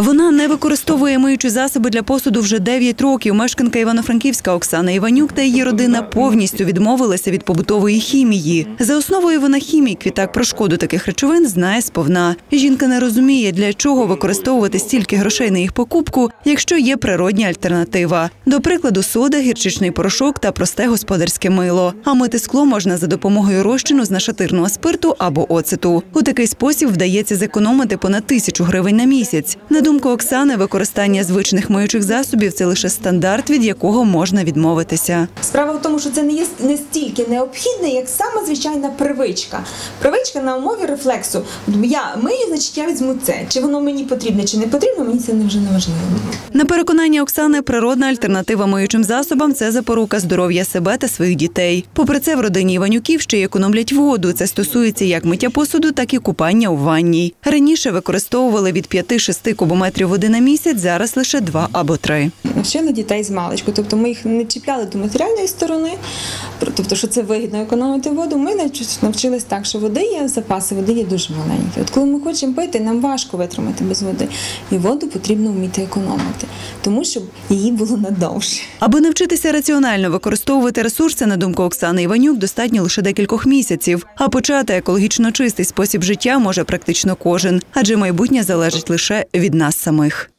Вона не використовує миючі засоби для посуду вже 9 років. Мешканка Івано-Франківська Оксана Іванюк та її родина повністю відмовилися від побутової хімії. За основою вона хімік, відтак про шкоду таких речовин знає сповна. Жінка не розуміє, для чого використовувати стільки грошей на їх покупку, якщо є природня альтернатива. До прикладу, сода, гірчичний порошок та просте господарське мило. А мити скло можна за допомогою розчину з нашатирного спирту або оцету. У такий спосіб вдається зекономити понад тисячу гривень на місяць. На думку Оксани, використання звичних миючих засобів це лише стандарт, від якого можна відмовитися. Справа в тому, що це не є не стільки необхідне, як сама звичайна привичка. Привичка на умові рефлексу. Я мию, значить я візьму це. Чи воно мені потрібне, чи не потрібно, мені це не вже не важливо. На переконання Оксани, природна альтернатива миючим засобам це запорука здоров'я себе та своїх дітей. Попри це, в родині Іванюків ще й економлять воду. Це стосується як миття посуду, так і купання у ванній. Раніше використовували від 5-6 кубометрів води на місяць, зараз лише два або три. Навчили дітей з маличку. Тобто ми їх не чіпляли до матеріальної сторони, тобто, що це вигідно економити воду. Ми навч- навчились так, що води є, запаси води є дуже маленькі. От коли ми хочемо пити, нам важко витримати без води. І воду потрібно вміти економити, тому щоб її було надовше. Аби навчитися раціонально використовувати ресурси, на думку Оксани Іванюк, достатньо лише декількох місяців. А почати екологічно чистий спосіб життя може практично кожен, адже майбутнє залежить лише від нас самих.